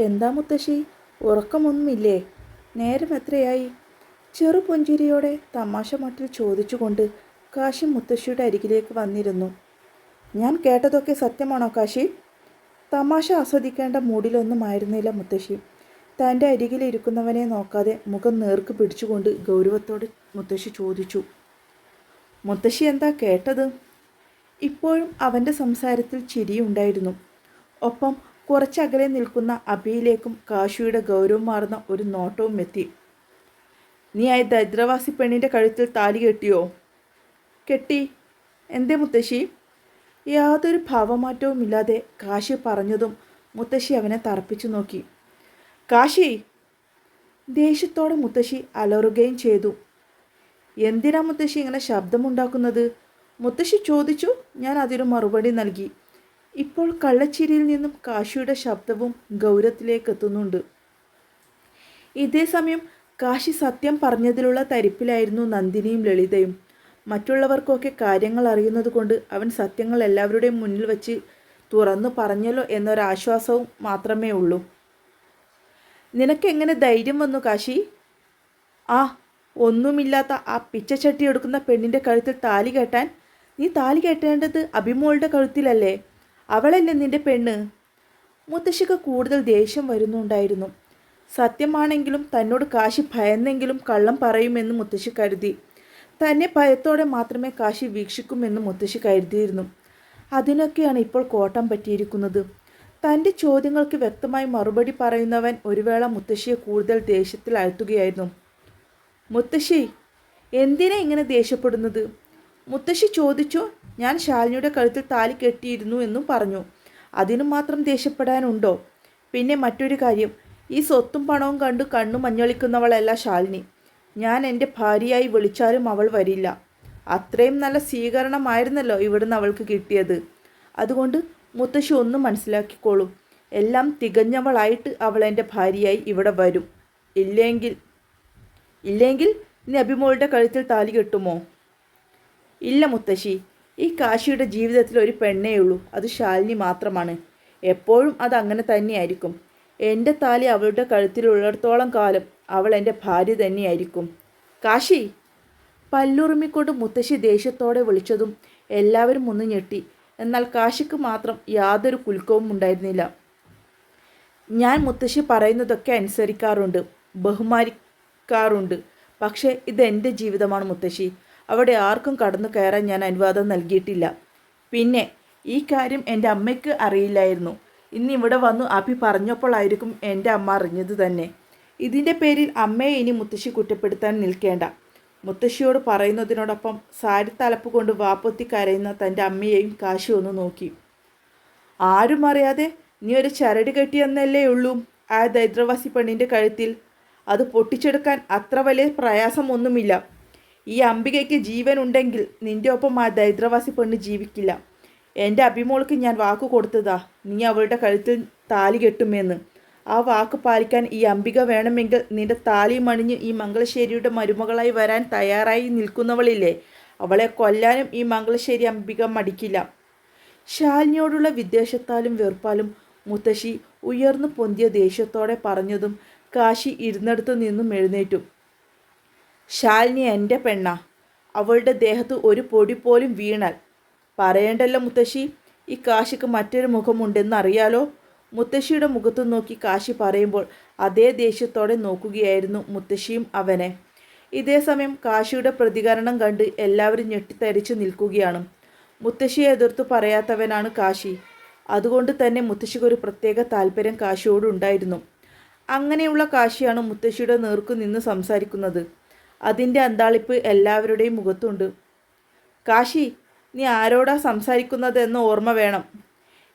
എന്താ മുത്തശ്ശി? ഉറക്കമൊന്നുമില്ലേ? നേരം എത്രയായി? ചെറു പുഞ്ചിരിയോടെ തമാശ മട്ടിൽ ചോദിച്ചുകൊണ്ട് കാശി മുത്തശ്ശിയുടെ അരികിലേക്ക് വന്നിരുന്നു. ഞാൻ കേട്ടതൊക്കെ സത്യമാണോ കാശി? തമാശ ആസ്വദിക്കേണ്ട മൂഡിലൊന്നുമായിരുന്നില്ല മുത്തശ്ശി. തന്റെ അരികിലിരിക്കുന്നവനെ നോക്കാതെ മുഖം നേർക്ക് പിടിച്ചുകൊണ്ട് ഗൗരവത്തോട് മുത്തശ്ശി ചോദിച്ചു. മുത്തശ്ശി എന്താ കേട്ടത്? ഇപ്പോഴും അവന്റെ സംസാരത്തിൽ ചിരിയുണ്ടായിരുന്നു. ഒപ്പം കുറച്ചകലെ നിൽക്കുന്ന അബിയിലേക്കും കാശിയുടെ ഗൗരവമാർന്ന ഒരു നോട്ടവും എത്തി. നീ ആ ദരിദ്രവാസി പെണ്ണിന്റെ കഴുത്തിൽ താലി കെട്ടിയോ? കെട്ടി. എന്തേ മുത്തശ്ശി? യാതൊരു ഭാവമാറ്റവുമില്ലാതെ കാശി പറഞ്ഞതും മുത്തശ്ശി അവനെ തറപ്പിച്ചു നോക്കി. കാശി? ദേഷ്യത്തോടെ മുത്തശ്ശി അലറുകയും ചെയ്തു. എന്തിനാ മുത്തശ്ശി ഇങ്ങനെ ശബ്ദമുണ്ടാക്കുന്നത്? മുത്തശ്ശി ചോദിച്ചു. ഞാൻ അതിന് മറുപടി നൽകി. ഇപ്പോൾ കള്ളച്ചിരിയിൽ നിന്നും കാശിയുടെ ശബ്ദവും ഗൗരവത്തിലേക്ക് എത്തുന്നുണ്ട് ഇതേ സമയം കാശി സത്യം പറഞ്ഞതിലുള്ള തരിപ്പിലായിരുന്നു നന്ദിനിയും ലളിതയും. മറ്റുള്ളവർക്കൊക്കെ കാര്യങ്ങൾ അറിയുന്നത് കൊണ്ട് അവൻ സത്യങ്ങൾ എല്ലാവരുടെയും മുന്നിൽ വച്ച് തുറന്നു പറഞ്ഞല്ലോ എന്നൊരാശ്വാസവും മാത്രമേ ഉള്ളൂ. നിനക്കെങ്ങനെ ധൈര്യം വന്നു കാശി? ആ ഒന്നുമില്ലാത്ത ആ പിച്ചച്ചട്ടി എടുക്കുന്ന പെണ്ണിന്റെ കഴുത്തിൽ താലി കെട്ടാൻ? നീ താലി കെട്ടേണ്ടത് അഭിമോളുടെ കഴുത്തിലല്ലേ? അവളല്ലേ നിന്റെ പെണ്ണ്? മുത്തശ്ശിക്ക് കൂടുതൽ ദേഷ്യം വരുന്നുണ്ടായിരുന്നു. സത്യമാണെങ്കിലും തന്നോട് കാശി ഭയന്നെങ്കിലും കള്ളം പറയുമെന്ന് മുത്തശ്ശി കരുതി. തന്നെ ഭയത്തോടെ മാത്രമേ കാശി വീക്ഷിക്കുമെന്ന് മുത്തശ്ശി കരുതിയിരുന്നു. അതിനൊക്കെയാണ് ഇപ്പോൾ കോട്ടം പറ്റിയിരിക്കുന്നത്. തന്റെ ചോദ്യങ്ങൾക്ക് വ്യക്തമായി മറുപടി പറയുന്നവൻ ഒരു വേള മുത്തശ്ശിയെ കൂടുതൽ ദേഷ്യത്തിൽ അഴ്ത്തുകയായിരുന്നു മുത്തശ്ശി എന്തിനാ ഇങ്ങനെ ദേഷ്യപ്പെടുന്നത്? മുത്തശ്ശി ചോദിച്ചു? ഞാൻ ശാലിനിയുടെ കഴുത്തിൽ താലി കെട്ടിയിരുന്നു എന്നും പറഞ്ഞു. അതിനു മാത്രം ദേഷ്യപ്പെടാനുണ്ടോ? പിന്നെ മറ്റൊരു കാര്യം. ഈ സ്വത്തും പണവും കണ്ടു കണ്ണു മഞ്ഞളിക്കുന്നവളല്ല ശാലിനി. ഞാൻ എന്റെ ഭാര്യയായി വിളിച്ചാലും അവൾ വരില്ല. അത്രയും നല്ല സ്വീകരണമായിരുന്നല്ലോ ഇവിടുന്ന് അവൾക്ക് കിട്ടിയത്. അതുകൊണ്ട് മുത്തശ്ശി ഒന്നും മനസ്സിലാക്കിക്കോളും. എല്ലാം തികഞ്ഞവളായിട്ട് അവൾ എന്റെ ഭാര്യയായി ഇവിടെ വരും. ഇല്ലെങ്കിൽ ഇല്ലെങ്കിൽ നീ അഭിമോളുടെ കഴുത്തിൽ താലി കെട്ടുമോ? ഇല്ല മുത്തശ്ശി. ഈ കാശിയുടെ ജീവിതത്തിൽ ഒരു പെണ്ണേ ഉള്ളൂ. അത് ശാലിനി മാത്രമാണ്. എപ്പോഴും അത് അങ്ങനെ തന്നെയായിരിക്കും. എന്റെ താലി അവളുടെ കഴുത്തിലുള്ളിടത്തോളം കാലം അവൾ എന്റെ ഭാര്യ തന്നെയായിരിക്കും. കാശി! പല്ലുറുമിക്കൊണ്ട് മുത്തശ്ശി ദേഷ്യത്തോടെ വിളിച്ചതും എല്ലാവരും ഒന്ന് ഞെട്ടി. എന്നാൽ കാശിക്ക് മാത്രം യാതൊരു കുൽക്കവും ഉണ്ടായിരുന്നില്ല. ഞാൻ മുത്തശ്ശി പറയുന്നതൊക്കെ അനുസരിക്കാറുണ്ട്. ബഹുമാനിക്കാറുണ്ട്. പക്ഷേ ഇതെന്റെ ജീവിതമാണ് മുത്തശ്ശി. അവിടെ ആർക്കും കടന്നു കയറാൻ ഞാൻ അനുവാദം നൽകിയിട്ടില്ല. പിന്നെ ഈ കാര്യം എന്റെ അമ്മയ്ക്ക് അറിയില്ലായിരുന്നു. ഇന്ന് ഇവിടെ വന്നു അഭി പറഞ്ഞപ്പോഴായിരിക്കും എന്റെ അമ്മ അറിഞ്ഞത് തന്നെ. ഇതിന്റെ പേരിൽ അമ്മയെ ഇനി മുത്തശ്ശി കുറ്റപ്പെടുത്താൻ നിൽക്കേണ്ട. മുത്തശ്ശിയോട് പറയുന്നതിനോടൊപ്പം സാരി തലപ്പ് കൊണ്ട് വാപ്പൊത്തി കരയുന്ന തന്റെ അമ്മയെയും കാശി ഒന്ന് നോക്കി. ആരും അറിയാതെ നീ ഒരു ചരട് കെട്ടിയെന്നല്ലേ ഉള്ളൂ. ആ ദരിദ്രവാസി പെണ്ണിന്റെ കഴുത്തിൽ അത് പൊട്ടിച്ചെടുക്കാൻ അത്ര വലിയ പ്രയാസമൊന്നുമില്ല. ഈ അംബികയ്ക്ക് ജീവൻ ഉണ്ടെങ്കിൽ നിന്റെ ഒപ്പം ആ ദരിദ്രവാസി പെണ്ണ് ജീവിക്കില്ല. എന്റെ അഭിമോൾക്ക് ഞാൻ വാക്ക് കൊടുത്തതാ. നീ അവളുടെ കഴുത്തിൽ താലി കെട്ടുമെന്ന്. ആ വാക്ക് പാലിക്കാൻ ഈ അംബിക വേണമെങ്കിൽ നിന്റെ താലി മണിഞ്ഞ് ഈ മംഗളശ്ശേരിയുടെ മരുമകളായി വരാൻ തയ്യാറായി നിൽക്കുന്നവളില്ലേ? അവളെ കൊല്ലാനും ഈ മംഗളശ്ശേരി അംബിക മടിക്കില്ല. ശാലിനിയോടുള്ള വിദ്വേഷത്താലും വെറുപ്പാലും മുത്തശ്ശി ഉയർന്നു പൊന്തിയ ദേഷ്യത്തോടെ പറഞ്ഞതും കാശി ഇരുന്നിടത്തു നിന്നും എഴുന്നേറ്റു. ശാലിനി എന്റെ പെണ്ണ അവളുടെ ദേഹത്ത് ഒരു പൊടി പോലും വീണാൽ പറയേണ്ടല്ലോ മുത്തശ്ശി? ഈ കാശിക്ക് മറ്റൊരു മുഖമുണ്ടെന്നറിയാലോ മുത്തശ്ശിയുടെ മുഖത്ത് നോക്കി കാശി പറയുമ്പോൾ അതേ ദേഷ്യത്തോടെ നോക്കുകയായിരുന്നു മുത്തശ്ശിയും അവനെ. ഇതേ സമയം കാശിയുടെ പ്രതികരണം കണ്ട് എല്ലാവരും ഞെട്ടിത്തരിച്ചു നിൽക്കുകയാണ്. മുത്തശ്ശിയെ എതിർത്തു പറയാത്തവനാണ് കാശി. അതുകൊണ്ട് തന്നെ മുത്തശ്ശിക്ക് ഒരു പ്രത്യേക താല്പര്യം കാശിയോടുണ്ടായിരുന്നു. അങ്ങനെയുള്ള കാശിയാണ് മുത്തശ്ശിയുടെ നേർക്കു നിന്ന് സംസാരിക്കുന്നത്. അതിന്റെ അന്താളിപ്പ് എല്ലാവരുടെയും മുഖത്തുണ്ട്. കാശി നീ ആരോടാ സംസാരിക്കുന്നത് എന്ന് ഓർമ്മ വേണം.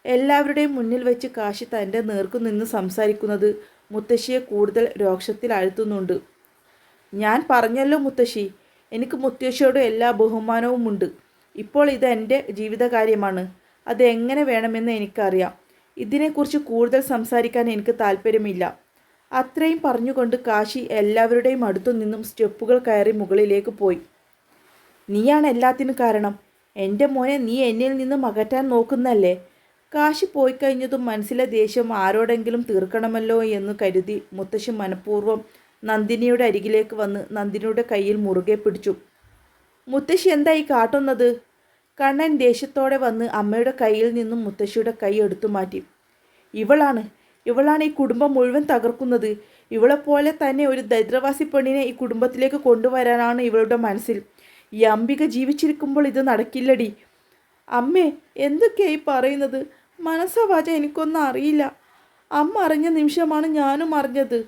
എല്ലാവരുടെയും മുന്നിൽ വെച്ച് കാശി തന്റെ നേർക്കു നിന്ന് സംസാരിക്കുന്നത് മുത്തശ്ശിയെ കൂടുതൽ രോക്ഷത്തിൽ അഴുത്തുന്നുണ്ട്. ഞാൻ പറഞ്ഞല്ലോ മുത്തശ്ശി എനിക്ക് മുത്തശ്ശിയോട് എല്ലാ ബഹുമാനവും ഉണ്ട് ഇപ്പോൾ ഇത് എന്റെ ജീവിതകാര്യമാണ്. അത് എങ്ങനെ വേണമെന്ന് എനിക്കറിയാം. ഇതിനെക്കുറിച്ച് കൂടുതൽ സംസാരിക്കാൻ എനിക്ക് താല്പര്യമില്ല. അത്രയും പറഞ്ഞുകൊണ്ട് കാശി എല്ലാവരുടെയും അടുത്തു നിന്നും സ്റ്റെപ്പുകൾ കയറി മുകളിലേക്ക് പോയി. നീയാണ് എല്ലാത്തിനും കാരണം. എന്റെ മോനെ നീ എന്നിൽ നിന്നും അകറ്റാൻ നോക്കുന്നല്ലേ? കാശി പോയി കഴിഞ്ഞതും മനസ്സിലെ ദേഷ്യം ആരോടെങ്കിലും തീർക്കണമല്ലോ എന്ന് കരുതി മുത്തശ്ശി മനഃപൂർവം നന്ദിനിയുടെ അരികിലേക്ക് വന്ന് നന്ദിനിയുടെ കയ്യിൽ മുറുകെ പിടിച്ചു. മുത്തശ്ശി എന്തായി കാട്ടുന്നത്? കണ്ണൻ ദേഷ്യത്തോടെ വന്ന് അമ്മയുടെ കയ്യിൽ നിന്നും മുത്തശ്ശിയുടെ കൈ എടുത്തു മാറ്റി. ഇവളാണ്. ഇവളാണ് ഈ കുടുംബം മുഴുവൻ തകർക്കുന്നത്. ഇവളെപ്പോലെ തന്നെ ഒരു ദരിദ്രവാസി പെണ്ണിനെ ഈ കുടുംബത്തിലേക്ക് കൊണ്ടുവരാനാണ് ഇവളുടെ മനസ്സിൽ. ഈ അംബിക ജീവിച്ചിരിക്കുമ്പോൾ ഇത് നടക്കില്ലടി. അമ്മേ എന്തൊക്കെയായി പറയുന്നത്? മനസ്സവാച എനിക്കൊന്നും അറിയില്ല. അമ്മ അറിഞ്ഞ നിമിഷമാണ് ഞാനും അറിഞ്ഞത്.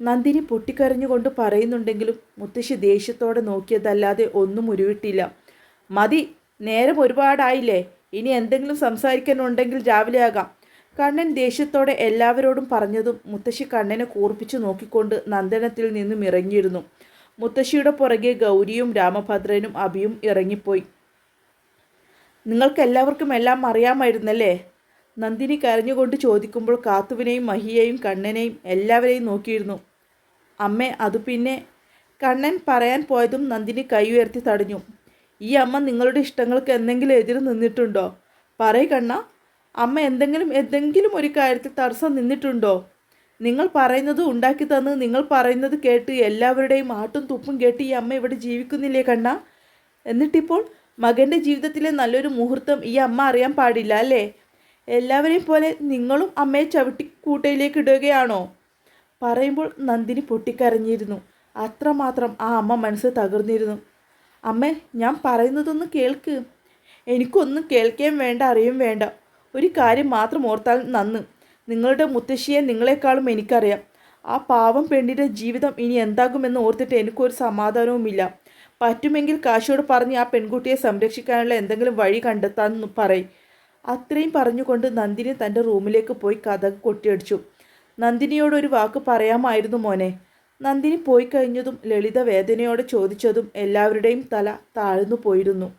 നന്ദിനി പൊട്ടിക്കരഞ്ഞുകൊണ്ട് പറയുന്നുണ്ടെങ്കിലും മുത്തശ്ശി ദേഷ്യത്തോടെ നോക്കിയതല്ലാതെ ഒന്നും ഉരുവിട്ടില്ല. മതി നേരം ഒരുപാടായില്ലേ? ഇനി എന്തെങ്കിലും സംസാരിക്കാനുണ്ടെങ്കിൽ രാവിലെ ആകാം. കണ്ണൻ ദേഷ്യത്തോടെ എല്ലാവരോടും പറഞ്ഞതും മുത്തശ്ശി കണ്ണനെ കൂർപ്പിച്ചു നോക്കിക്കൊണ്ട് നന്ദനത്തിൽ നിന്നും ഇറങ്ങിയിരുന്നു. മുത്തശ്ശിയുടെ പുറകെ ഗൗരിയും രാമഭദ്രനും അഭിയും ഇറങ്ങിപ്പോയി. നിങ്ങൾക്കെല്ലാവർക്കും എല്ലാം അറിയാമായിരുന്നല്ലേ? നന്ദിനി കരഞ്ഞുകൊണ്ട് ചോദിക്കുമ്പോൾ കാത്തുവിനെയും മഹിയെയും കണ്ണനെയും എല്ലാവരെയും നോക്കിയിരുന്നു. അമ്മേ അത് പിന്നെ? കണ്ണൻ പറയാൻ പോയതും നന്ദിനി കൈ ഉയർത്തി തടഞ്ഞു. ഈ അമ്മ നിങ്ങളുടെ ഇഷ്ടങ്ങൾക്ക് എന്തെങ്കിലും എതിര് നിന്നിട്ടുണ്ടോ? പറയ കണ്ണ. അമ്മ എന്തെങ്കിലും എന്തെങ്കിലും ഒരു കാര്യത്തിൽ തടസ്സം നിന്നിട്ടുണ്ടോ? നിങ്ങൾ പറയുന്നത് ഉണ്ടാക്കി തന്ന് നിങ്ങൾ പറയുന്നത് കേട്ട് എല്ലാവരുടെയും ആട്ടും തുപ്പും കേട്ട് ഈ അമ്മ ഇവിടെ ജീവിക്കുന്നില്ലേ കണ്ണ? എന്നിട്ടിപ്പോൾ മകന്റെ ജീവിതത്തിലെ നല്ലൊരു മുഹൂർത്തം ഈ അമ്മ അറിയാൻ പാടില്ല അല്ലേ? എല്ലാവരെയും പോലെ നിങ്ങളും അമ്മയെ ചവിട്ടി കൂട്ടയിലേക്ക് ഇടുകയാണോ? പറയുമ്പോൾ നന്ദിനി പൊട്ടിക്കരഞ്ഞിരുന്നു. അത്രമാത്രം ആ അമ്മ മനസ്സ് തകർന്നിരുന്നു. അമ്മേ ഞാൻ പറയുന്നതൊന്ന് കേൾക്ക്. എനിക്കൊന്നും കേൾക്കുകയും വേണ്ട അറിയും വേണ്ട. ഒരു കാര്യം മാത്രം ഓർത്താൽ നന്ന്. നിങ്ങളുടെ മുത്തശ്ശിയെ നിങ്ങളെക്കാളും എനിക്കറിയാം. ആ പാവം പെണ്ണിന്റെ ജീവിതം ഇനി എന്താകുമെന്ന് ഓർത്തിട്ട് എനിക്കൊരു സമാധാനവുമില്ല. പറ്റുമെങ്കിൽ കാശിയോട് പറഞ്ഞ് ആ പെൺകുട്ടിയെ സംരക്ഷിക്കാനുള്ള എന്തെങ്കിലും വഴി കണ്ടെത്താൻ പറയും. അത്രയും പറഞ്ഞുകൊണ്ട് നന്ദിനി തന്റെ റൂമിലേക്ക് പോയി കഥ കൊട്ടിയടിച്ചു. നന്ദിനിയോട് ഒരു വാക്ക് പറയാമായിരുന്നു മോനെ. നന്ദിനി പോയി കഴിഞ്ഞതും ലളിത വേദനയോടെ ചോദിച്ചതും എല്ലാവരുടെയും തല താഴ്ന്നു പോയിരുന്നു.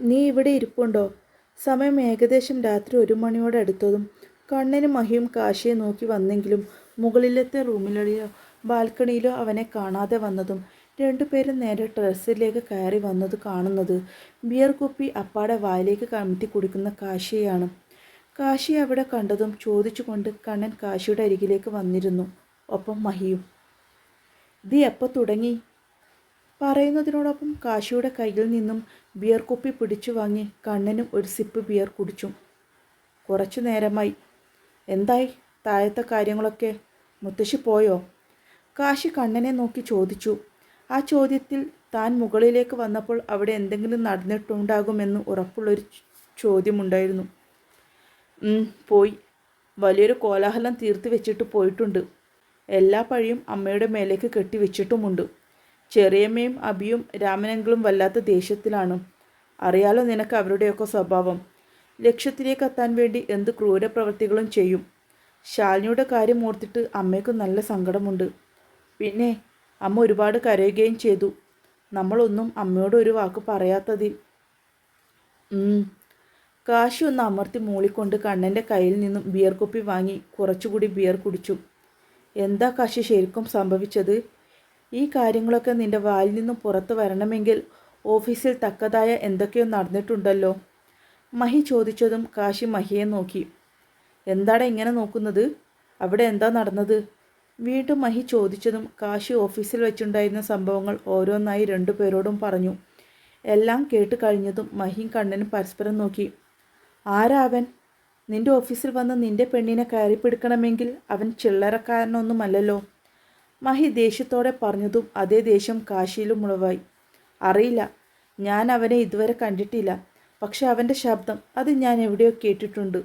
നീ ഇവിടെ ഇരിപ്പുണ്ടോ? സമയം ഏകദേശം രാത്രി ഒരു മണിയോടെ അടുത്തതും കണ്ണനും മഹിയും കാശിയെ നോക്കി വന്നെങ്കിലും മുകളിലത്തെ റൂമിലോ ബാൽക്കണിയിലോ അവനെ കാണാതെ വന്നതും രണ്ടുപേരും നേരെ ടെറസിലേക്ക് കയറി വന്നത് കാണുന്നത് ബിയർ കുപ്പി അപ്പാടെ വായിലേക്ക് കമിറ്റി കുടിക്കുന്ന കാശിയാണ് കാശി അവിടെ കണ്ടതും ചോദിച്ചുകൊണ്ട് കണ്ണൻ കാശിയുടെ അരികിലേക്ക് വന്നിരുന്നു ഒപ്പം മഹിയും. ഇത് എപ്പോൾ തുടങ്ങി? പറയുന്നതിനോടൊപ്പം കാശിയുടെ കയ്യിൽ നിന്നും ബിയർ കുപ്പി പിടിച്ചു വാങ്ങി കണ്ണനും ഒരു സിപ്പ് ബിയർ കുടിച്ചു. കുറച്ചു നേരമായി. എന്തായി? താഴത്തെ കാര്യങ്ങളൊക്കെ? മുത്തശ്ശി പോയോ? കാശി കണ്ണനെ നോക്കി ചോദിച്ചു. ആ ചോദ്യത്തിൽ താൻ മുകളിലേക്ക് വന്നപ്പോൾ അവിടെ എന്തെങ്കിലും നടന്നിട്ടുണ്ടാകുമെന്ന് ഉറപ്പുള്ളൊരു ചോദ്യമുണ്ടായിരുന്നു. പോയി. വലിയൊരു കോലാഹലം തീർത്ത് വെച്ചിട്ട് പോയിട്ടുണ്ട്. എല്ലാ പഴിയും അമ്മയുടെ മേലേക്ക് കെട്ടിവെച്ചിട്ടുമുണ്ട്. ചെറിയമ്മയും അബിയും രാമനെങ്കിലും വല്ലാത്ത ദേഷ്യത്തിലാണ്. അറിയാലോ നിനക്ക് അവരുടെയൊക്കെ സ്വഭാവം. ലക്ഷ്യത്തിലേക്ക് എത്താൻ വേണ്ടി എന്ത് ക്രൂരപ്രവൃത്തികളും ചെയ്യും. ശാലിനിയുടെ കാര്യം ഓർത്തിട്ട് അമ്മയ്ക്ക് നല്ല സങ്കടമുണ്ട്. പിന്നെ അമ്മ ഒരുപാട് കരയുകയും ചെയ്തു. നമ്മളൊന്നും അമ്മയോട് ഒരു വാക്ക് പറയാത്തതിൽ. കാശി ഒന്ന് അമർത്തി മൂളിക്കൊണ്ട് കണ്ണന്റെ കയ്യിൽ നിന്നും ബിയർ കുപ്പി വാങ്ങി കുറച്ചുകൂടി ബിയർ കുടിച്ചു. എന്താ കാശി ശരിക്കും സംഭവിച്ചത്? ഈ കാര്യങ്ങളൊക്കെ നിന്റെ വായിൽ നിന്നും പുറത്തു വരണമെങ്കിൽ ഓഫീസിൽ തക്കതായ എന്തൊക്കെയോ നടന്നിട്ടുണ്ടല്ലോ. മഹി ചോദിച്ചതും കാശി മഹിയെ നോക്കി. എന്താടാ ഇങ്ങനെ നോക്കുന്നത്? അവിടെ എന്താ നടന്നത്? വീണ്ടും മഹി ചോദിച്ചതും കാശി ഓഫീസിൽ വെച്ചുണ്ടായിരുന്ന സംഭവങ്ങൾ ഓരോന്നായി രണ്ടു പേരോടും പറഞ്ഞു. എല്ലാം കേട്ട് കഴിഞ്ഞതും മഹിയും കണ്ണനും പരസ്പരം നോക്കി. ആരാവൻ നിന്റെ ഓഫീസിൽ വന്ന് നിന്റെ പെണ്ണിനെ കയറി പിടിക്കണമെങ്കിൽ അവൻ ചില്ലറക്കാരനൊന്നുമല്ലല്ലോ. മഹി ദേഷ്യത്തോടെ പറഞ്ഞതും അതേ ദേഷ്യം കാശിയിലും ഉളവായി. അറിയില്ല ഞാൻ അവനെ ഇതുവരെ കണ്ടിട്ടില്ല. പക്ഷെ അവന്റെ ശബ്ദം അത് ഞാൻ എവിടെയോ കേട്ടിട്ടുണ്ട്.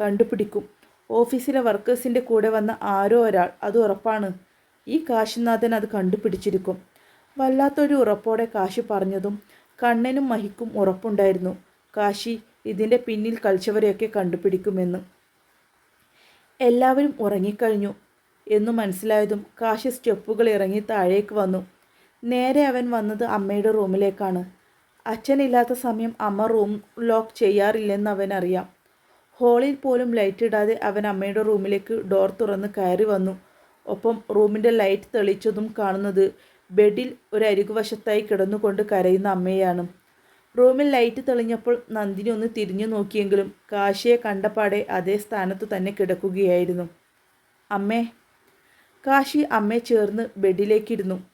കണ്ടുപിടിക്കും. ഓഫീസിലെ വർക്കേഴ്സിന്റെ കൂടെ വന്ന ആരോ ഒരാൾ അത് ഉറപ്പാണ്. ഈ കാശിനാഥൻ അത് കണ്ടുപിടിച്ചിരിക്കും. വല്ലാത്തൊരു ഉറപ്പോടെ കാശി പറഞ്ഞതും കണ്ണനും മഹിക്കും ഉറപ്പുണ്ടായിരുന്നു. കാശി ഇതിന്റെ പിന്നിൽ കളിച്ചവരെയൊക്കെ കണ്ടുപിടിക്കുമെന്ന്. എല്ലാവരും ഉറങ്ങിക്കഴിഞ്ഞു. എന്നു മനസ്സിലായതും കാശി സ്റ്റെപ്പുകൾ ഇറങ്ങി താഴേക്ക് വന്നു. നേരെ അവൻ വന്നത് അമ്മയുടെ റൂമിലേക്കാണ്. അച്ഛനില്ലാത്ത സമയം അമ്മ റൂം ലോക്ക് ചെയ്യാറില്ലെന്ന് അവൻ അറിയാം ഹോളിൽ പോലും ലൈറ്റ് ഇടാതെ അവൻ അമ്മയുടെ റൂമിലേക്ക് ഡോർ തുറന്ന് കയറി വന്നു. ഒപ്പം റൂമിന്റെ ലൈറ്റ് തെളിച്ചതും കാണുന്നത് ബെഡിൽ ഒരു അരികുവശത്തായി കിടന്നുകൊണ്ട് കരയുന്ന അമ്മയാണ് റൂമിൽ ലൈറ്റ് തെളിഞ്ഞപ്പോൾ നന്ദിനി ഒന്ന് തിരിഞ്ഞു നോക്കിയെങ്കിലും കാശിയെ കണ്ടപാടെ അതേ സ്ഥാനത്തു തന്നെ കിടക്കുകയായിരുന്നു. അമ്മേ കാശി അമ്മയെ ചേർന്ന് ബെഡിലേക്കിരുന്നു.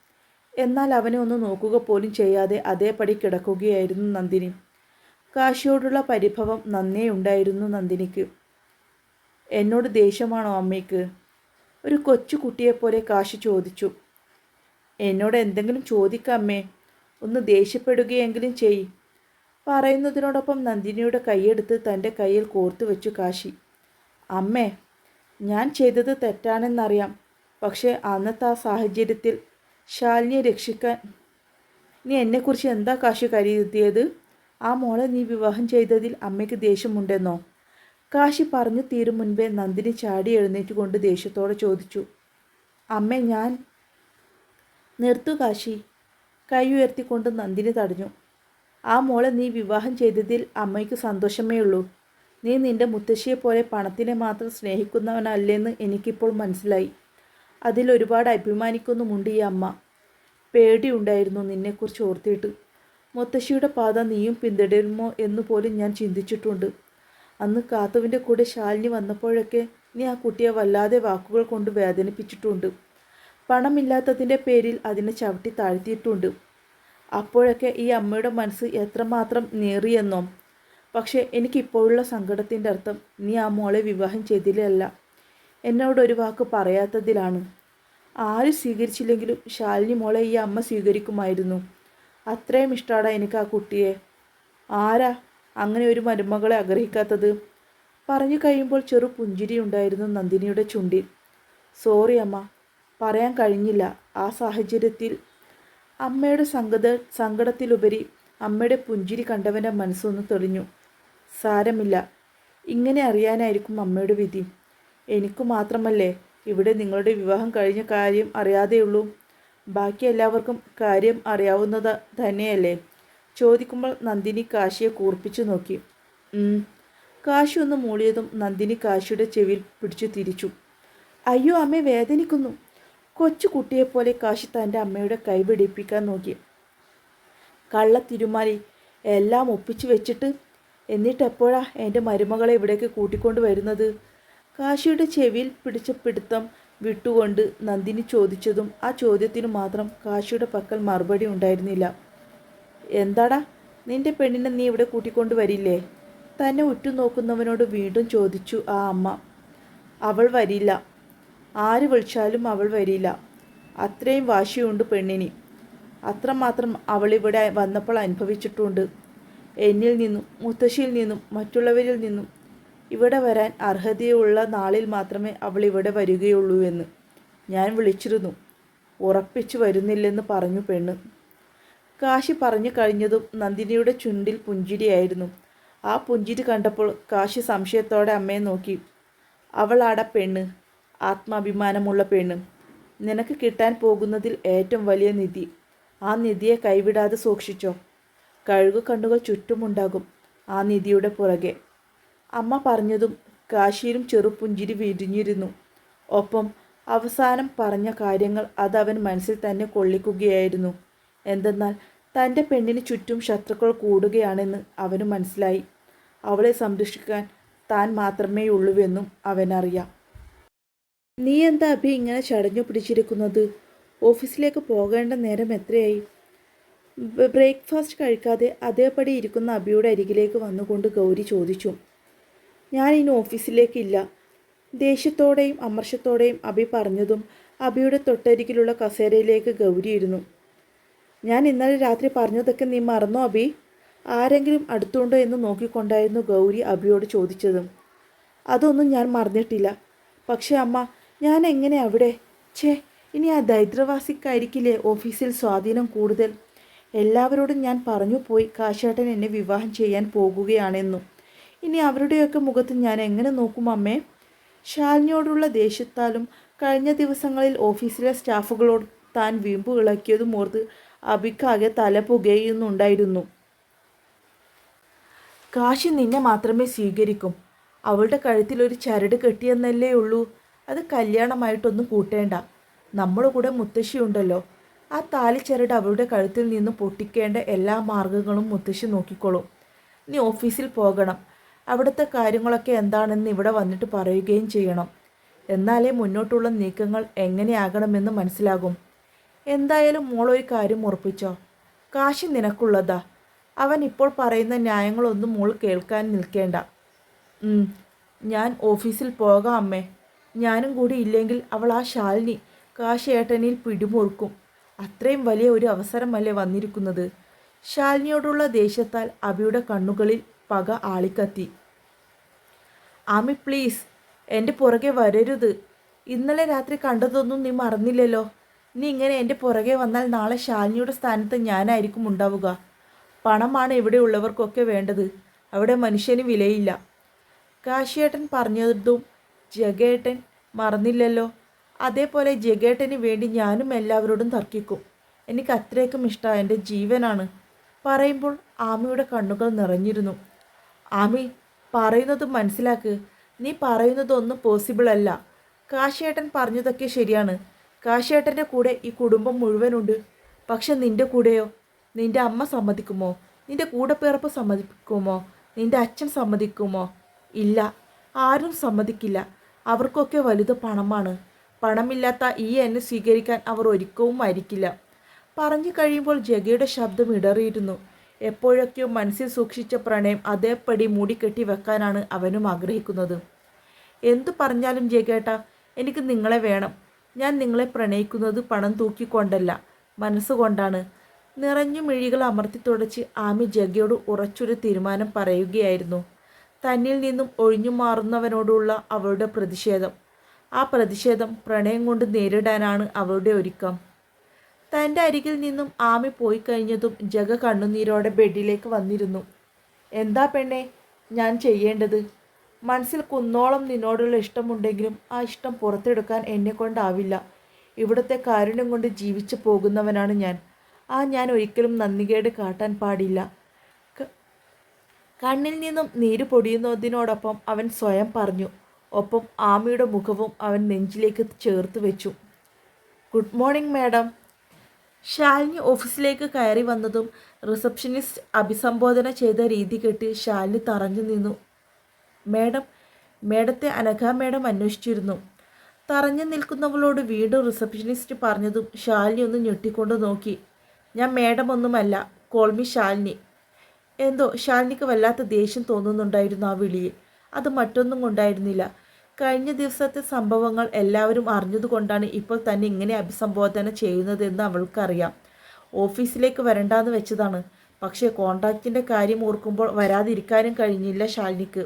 എന്നാൽ അവനെ ഒന്ന് നോക്കുക പോലും ചെയ്യാതെ അതേപടി കിടക്കുകയായിരുന്നു നന്ദിനി. കാശിയോടുള്ള പരിഭവം നന്നേ ഉണ്ടായിരുന്നു നന്ദിനിക്ക്. എന്നോട് ദേഷ്യമാണോ അമ്മയ്ക്ക്? ഒരു കൊച്ചു കുട്ടിയെപ്പോലെ കാശി ചോദിച്ചു. എന്നോട് എന്തെങ്കിലും ചോദിക്കമ്മേ ഒന്ന് ദേഷ്യപ്പെടുകയെങ്കിലും ചെയ്. പറയുന്നതിനോടൊപ്പം നന്ദിനിയുടെ കൈയെടുത്ത് തന്റെ കയ്യിൽ കോർത്തു വെച്ചു കാശി. അമ്മേ ഞാൻ ചെയ്തത് തെറ്റാണെന്നറിയാം. പക്ഷേ അന്നത്തെ ആ സാഹചര്യത്തിൽ ശാലിനിയെ രക്ഷിക്കാൻ നീ എന്നെക്കുറിച്ച് എന്താ കാശി കരുതിയത്? ആ മോളെ നീ വിവാഹം ചെയ്തതിൽ അമ്മയ്ക്ക് ദേഷ്യമുണ്ടെന്നോ? കാശി പറഞ്ഞു തീരും മുൻപേ നന്ദിനി ചാടി എഴുന്നേറ്റുകൊണ്ട് ദേഷ്യത്തോടെ ചോദിച്ചു. അമ്മ ഞാൻ നിർത്തു കാശി. കൈ ഉയർത്തിക്കൊണ്ട് നന്ദിനി തടഞ്ഞു. ആ മോളെ നീ വിവാഹം ചെയ്തതിൽ അമ്മയ്ക്ക് സന്തോഷമേ ഉള്ളൂ നീ നിന്റെ മുത്തശ്ശിയെ പോലെ പണത്തിനെ മാത്രം സ്നേഹിക്കുന്നവനല്ലെന്ന് എനിക്കിപ്പോൾ മനസ്സിലായി. അതിൽ ഒരുപാട് അഭിമാനിക്കുന്നുമുണ്ട് ഈ അമ്മ. പേടിയുണ്ടായിരുന്നു നിന്നെക്കുറിച്ച് ഓർത്തിട്ട്. മുത്തശ്ശിയുടെ പാത നീയും പിന്തുടരുമോ എന്ന് പോലും ഞാൻ ചിന്തിച്ചിട്ടുണ്ട്. അന്ന് കാത്തുവിന്റെ കൂടെ ശാലിനി വന്നപ്പോഴൊക്കെ നീ ആ കുട്ടിയെ വല്ലാതെ വാക്കുകൾ കൊണ്ട് വേദനിപ്പിച്ചിട്ടുണ്ട്. പണമില്ലാത്തതിന്റെ പേരിൽ അതിനെ ചവിട്ടി താഴ്ത്തിയിട്ടുണ്ട്. അപ്പോഴൊക്കെ ഈ അമ്മയുടെ മനസ്സ് എത്രമാത്രം നേറിയെന്നോ. പക്ഷേ എനിക്കിപ്പോഴുള്ള സങ്കടത്തിന്റെ അർത്ഥം നീ ആ മോളെ വിവാഹം ചെയ്തില്ലല്ല എന്നോട് ഒരു വാക്ക് പറയാത്തതിലാണ്. ആരും സ്വീകരിച്ചില്ലെങ്കിലും ശാലിനി മോളെ ഈ അമ്മ സ്വീകരിക്കുമായിരുന്നു. അത്രയും ഇഷ്ടമാണ് എനിക്ക് ആ കുട്ടിയെ. ആരാ അങ്ങനെ ഒരു മരുമകളെ ആഗ്രഹിക്കാത്തത്? പറഞ്ഞു കഴിയുമ്പോൾ ചെറു പുഞ്ചിരി ഉണ്ടായിരുന്നു നന്ദിനിയുടെ ചുണ്ടിൽ. സോറി അമ്മ പറയാൻ കഴിഞ്ഞില്ല. ആ സാഹചര്യത്തിൽ അമ്മയുടെ സങ്കട സങ്കടത്തിലുപരി അമ്മയുടെ പുഞ്ചിരി കണ്ടവന്റെ മനസ്സൊന്ന് തെളിഞ്ഞു. സാരമില്ല. ഇങ്ങനെ അറിയാനായിരിക്കും അമ്മയുടെ വിധി. എനിക്ക് മാത്രമല്ലേ ഇവിടെ നിങ്ങളുടെ വിവാഹം കഴിഞ്ഞ കാര്യം അറിയാതെയുള്ളൂ. ബാക്കി എല്ലാവർക്കും കാര്യം അറിയാവുന്നത് തന്നെയല്ലേ? ചോദിക്കുമ്പോൾ നന്ദിനി കാശിയെ കൂർപ്പിച്ചു നോക്കി. കാശി ഒന്ന് മൂളിയതും നന്ദിനി കാശിയുടെ ചെവിയിൽ പിടിച്ചു തിരിച്ചു. അയ്യോ അമ്മ വേദനിക്കുന്നു. കൊച്ചു കുട്ടിയെപ്പോലെ കാശി തന്റെ അമ്മയുടെ കൈ പിടിപ്പിക്കാൻ നോക്കി. കള്ള തിരുമാലി എല്ലാം ഒപ്പിച്ചു വെച്ചിട്ട്? എന്നിട്ട് എപ്പോഴാ എന്റെ മരുമകളെ ഇവിടേക്ക് കൂട്ടിക്കൊണ്ട് വരുന്നത്? കാശിയുടെ ചെവിയിൽ പിടിച്ച പിടുത്തം വിട്ടുകൊണ്ട് നന്ദിനി ചോദിച്ചതും ആ ചോദ്യത്തിനു മാത്രം കാശിയുടെ പക്കൽ മറുപടി ഉണ്ടായിരുന്നില്ല. എന്താടാ നിന്റെ പെണ്ണിനെ നീ ഇവിടെ കൂട്ടിക്കൊണ്ട് വരില്ലേ? തന്നെ ഉറ്റുനോക്കുന്നവനോട് വീണ്ടും ചോദിച്ചു ആ അമ്മ. അവൾ വരില്ല. ആര് വിളിച്ചാലും അവൾ വരില്ല. അത്രയും വാശിയുണ്ട് പെണ്ണിന്. അത്രമാത്രം അവളിവിടെ വന്നപ്പോൾ അനുഭവിച്ചിട്ടുണ്ട്. എന്നിൽ നിന്നും മുത്തശ്ശിയിൽ നിന്നും മറ്റുള്ളവരിൽ നിന്നും ഇവിടെ വരാൻ അർഹതയുള്ള നാളിൽ മാത്രമേ അവൾ ഇവിടെ വരികയുള്ളൂ എന്ന്. ഞാൻ വിളിച്ചിരുന്നു. ഉറപ്പിച്ചു വരുന്നില്ലെന്ന് പറഞ്ഞു പെണ്ണ്. കാശി പറഞ്ഞു കഴിഞ്ഞതും നന്ദിനിയുടെ ചുണ്ടിൽ പുഞ്ചിരിയായിരുന്നു. ആ പുഞ്ചിരി കണ്ടപ്പോൾ കാശി സംശയത്തോടെ അമ്മയെ നോക്കി. അവളാട പെണ്ണ്. ആത്മാഭിമാനമുള്ള പെണ്ണ്. നിനക്ക് കിട്ടാൻ പോകുന്നതിൽ ഏറ്റവും വലിയ നിധി. ആ നിധിയെ കൈവിടാതെ സൂക്ഷിച്ചോ. കഴുകു കണ്ണുകൾ ചുറ്റുമുണ്ടാകും ആ നിധിയുടെ പുറകെ. അമ്മ പറഞ്ഞതും കാശിയിലും ചെറുപുഞ്ചിരി വിരിഞ്ഞിരുന്നു. ഒപ്പം അവസാനം പറഞ്ഞ കാര്യങ്ങൾ അതവൻ മനസ്സിൽ തന്നെ കൊള്ളിക്കുകയായിരുന്നു. എന്തെന്നാൽ തന്റെ പെണ്ണിന് ചുറ്റും ശത്രുക്കൾ കൂടുകയാണെന്ന് അവന് മനസ്സിലായി. അവളെ സംരക്ഷിക്കാൻ താൻ മാത്രമേ ഉള്ളൂവെന്നും അവനറിയാം. നീ എന്താ അഭി ഇങ്ങനെ ചടഞ്ഞു പിടിച്ചിരിക്കുന്നത്? ഓഫീസിലേക്ക് പോകേണ്ട നേരം എത്രയായി? ബ്രേക്ക്ഫാസ്റ്റ് കഴിക്കാതെ അതേപടി ഇരിക്കുന്ന അബിയുടെ അരികിലേക്ക് വന്നുകൊണ്ട് ഗൗരി ചോദിച്ചു. ഞാൻ ഇനി ഓഫീസിലേക്കില്ല. ദേഷ്യത്തോടെയും അമർഷത്തോടെയും അബി പറഞ്ഞതും അബിയുടെ തൊട്ടരികിലുള്ള കസേരയിലേക്ക് ഗൗരിയിരുന്നു. ഞാൻ ഇന്നലെ രാത്രി പറഞ്ഞതൊക്കെ നീ മറന്നോ അബി ആരെങ്കിലും അടുത്തുണ്ടോ എന്ന് നോക്കിക്കൊണ്ടായിരുന്നു ഗൗരി അബിയോട് ചോദിച്ചതും. അതൊന്നും ഞാൻ മറന്നിട്ടില്ല. പക്ഷേ അമ്മ ഞാൻ എങ്ങനെ അവിടെ? ഛേ ഇനി ആ ദരിദ്രവാസിക്കായിരിക്കില്ലേ ഓഫീസിൽ സ്വാധീനം കൂടുതൽ? എല്ലാവരോടും ഞാൻ പറഞ്ഞു പോയി കാശേട്ടൻ എന്നെ വിവാഹം ചെയ്യാൻ പോകുകയാണെന്നും. ഇനി അവരുടെയൊക്കെ മുഖത്ത് ഞാൻ എങ്ങനെ നോക്കും അമ്മേ? ശാലിനിയോടുള്ള ദേഷ്യത്താലും കഴിഞ്ഞ ദിവസങ്ങളിൽ ഓഫീസിലെ സ്റ്റാഫുകളോട് താൻ വീമ്പ് ഇളക്കിയതും ഓർത്ത് അബിക്കാകെ തല പുകയുന്നുണ്ടായിരുന്നു. കാശി നിന്നെ മാത്രമേ സ്വീകരിക്കും. അവളുടെ കഴുത്തിൽ ഒരു ചരട് കെട്ടിയെന്നല്ലേ ഉള്ളൂ. അത് കല്യാണമായിട്ടൊന്നും കൂട്ടേണ്ട. നമ്മുടെ കൂടെ മുത്തശ്ശിയുണ്ടല്ലോ. ആ താലിച്ചരട് അവളുടെ കഴുത്തിൽ നിന്ന് പൊട്ടിക്കേണ്ട എല്ലാ മാർഗങ്ങളും മുത്തശ്ശി നോക്കിക്കോളും. നീ ഓഫീസിൽ പോകണം. അവിടുത്തെ കാര്യങ്ങളൊക്കെ എന്താണെന്ന് ഇവിടെ വന്നിട്ട് പറയുകയും ചെയ്യണം. എന്നാലേ മുന്നോട്ടുള്ള നീക്കങ്ങൾ എങ്ങനെയാകണമെന്ന് മനസ്സിലാകും. എന്തായാലും മോൾ ഒരു കാര്യം ഉറപ്പിച്ചോ? കാശ് നിനക്കുള്ളതാ. അവൻ ഇപ്പോൾ പറയുന്ന ന്യായങ്ങളൊന്നും മോൾ കേൾക്കാൻ നിൽക്കേണ്ട. ഞാൻ ഓഫീസിൽ പോകാം അമ്മേ. ഞാനും കൂടി ഇല്ലെങ്കിൽ അവൾ ആ ശാലിനി കാശേട്ടനിൽ പിടിമുറുക്കും. അത്രയും വലിയ ഒരു അവസരമല്ലേ വന്നിരിക്കുന്നത്. ശാലിനിയോടുള്ള ദേഷ്യത്താൽ അബിയുടെ കണ്ണുകളിൽ പക ആളിക്കത്തി. ആമി പ്ലീസ് എന്റെ പുറകെ വരരുത്. ഇന്നലെ രാത്രി കണ്ടതൊന്നും നീ മറന്നില്ലല്ലോ. നീ ഇങ്ങനെ എന്റെ പുറകെ വന്നാൽ നാളെ ശാലിനിയുടെ സ്ഥാനത്ത് ഞാനായിരിക്കും ഉണ്ടാവുക. പണമാണ് ഇവിടെ ഉള്ളവർക്കൊക്കെ വേണ്ടത്. അവിടെ മനുഷ്യന് വിലയില്ല. കാശിയേട്ടൻ പറഞ്ഞതും ജഗേട്ടൻ മറന്നില്ലല്ലോ. അതേപോലെ ജഗേട്ടന് വേണ്ടി ഞാനും എല്ലാവരോടും തർക്കിക്കും. എനിക്ക് അത്രയ്ക്കും ഇഷ്ടം. എന്റെ ജീവനാണ്. പറയുമ്പോൾ ആമയുടെ കണ്ണുകൾ നിറഞ്ഞിരുന്നു. ആമി പറയുന്നത് മനസ്സിലാക്ക്. നീ പറയുന്നതൊന്നും പോസിബിൾ അല്ല. കാശേട്ടൻ പറഞ്ഞതൊക്കെ ശരിയാണ്. കാശിയേട്ടന്റെ കൂടെ ഈ കുടുംബം മുഴുവനുണ്ട്. പക്ഷെ നിന്റെ കൂടെയോ? നിന്റെ അമ്മ സമ്മതിക്കുമോ? നിന്റെ കൂടെപ്പിറപ്പ് സമ്മതിക്കുമോ? നിന്റെ അച്ഛൻ സമ്മതിക്കുമോ? ഇല്ല. ആരും സമ്മതിക്കില്ല. അവർക്കൊക്കെ വലുത് പണമാണ്. പണമില്ലാത്ത ഈ എന്നെ സ്വീകരിക്കാൻ അവർ ഒരിക്കലും ആയിരിക്കില്ല പറഞ്ഞു കഴിയുമ്പോൾ ജഗയുടെ ശബ്ദം ഇടറിയിരുന്നു. എപ്പോഴൊക്കെയോ മനസ്സിൽ സൂക്ഷിച്ച പ്രണയം അതേപടി മൂടിക്കെട്ടി വെക്കാനാണ് അവനും ആഗ്രഹിക്കുന്നത്. എന്തു പറഞ്ഞാലും ജയകേട്ട എനിക്ക് നിങ്ങളെ വേണം. ഞാൻ നിങ്ങളെ പ്രണയിക്കുന്നത് പണം തൂക്കിക്കൊണ്ടല്ല മനസ്സുകൊണ്ടാണ്. നിറഞ്ഞു മിഴികൾ അമർത്തി തുടച്ച് ആമി ജഗയോട് ഉറച്ചൊരു തീരുമാനം പറയുകയായിരുന്നു. തന്നിൽ നിന്നും ഒഴിഞ്ഞു മാറുന്നവനോടുള്ള അവളുടെ പ്രതിഷേധം. ആ പ്രതിഷേധം പ്രണയം കൊണ്ട് നേരിടാനാണ് അവളുടെ ഒരുക്കം. തന്റെ അരികിൽ നിന്നും ആമി പോയി കഴിഞ്ഞതും ജഗ കണ്ണുനീരോടെ ബെഡിലേക്ക് വന്നിരുന്നു. എന്താ പെണ്ണെ ഞാൻ ചെയ്യേണ്ടത്? മനസ്സിൽ കുന്നോളം നിന്നോടുള്ള ഇഷ്ടമുണ്ടെങ്കിലും ആ ഇഷ്ടം പുറത്തെടുക്കാൻ എന്നെ കൊണ്ടാവില്ല. ഇവിടുത്തെ കാരുണ്യം കൊണ്ട് ജീവിച്ചു പോകുന്നവനാണ് ഞാൻ. ആ ഞാൻ ഒരിക്കലും നന്ദികേട് കാട്ടാൻ പാടില്ല. കണ്ണിൽ നിന്നും നീര് പൊടിയുന്നതിനോടൊപ്പം അവൻ സ്വയം പറഞ്ഞു. ഒപ്പം ആമിയുടെ മുഖവും അവൻ നെഞ്ചിലേക്ക് ചേർത്ത് വെച്ചു. Good morning madam. ശാലിനി ഓഫീസിലേക്ക് കയറി വന്നതും റിസപ്ഷനിസ്റ്റ് അഭിസംബോധന ചെയ്ത രീതി കേട്ട് ശാലിനി തറഞ്ഞു നിന്നു. മേഡം മേഡത്തെ അനഘ മേഡം അന്വേഷിച്ചിരുന്നു. തറഞ്ഞു നിൽക്കുന്നവളോട് വീണ്ടും റിസപ്ഷനിസ്റ്റ് പറഞ്ഞതും ശാലിനി ഒന്ന് ഞെട്ടിക്കൊണ്ട് നോക്കി. ഞാൻ മേഡം ഒന്നുമല്ല കോൾമി ശാലിനി. എന്തോ ശാലിനിക്ക് വല്ലാത്ത ദേഷ്യം തോന്നുന്നുണ്ടായിരുന്നു ആ വിളിയിൽ. അത് മറ്റൊന്നും കൊണ്ടായിരുന്നില്ല. കഴിഞ്ഞ ദിവസത്തെ സംഭവങ്ങൾ എല്ലാവരും അറിഞ്ഞതുകൊണ്ടാണ് ഇപ്പോൾ തന്നെ ഇങ്ങനെ അഭിസംബോധന ചെയ്യുന്നതെന്ന് അവൾക്കറിയാം. ഓഫീസിലേക്ക് വരണ്ടാന്ന് വെച്ചതാണ്. പക്ഷേ കോണ്ടാക്റ്റിന്റെ കാര്യം ഓർക്കുമ്പോൾ വരാതിരിക്കാനും കഴിഞ്ഞില്ല ശാലിനിക്ക്.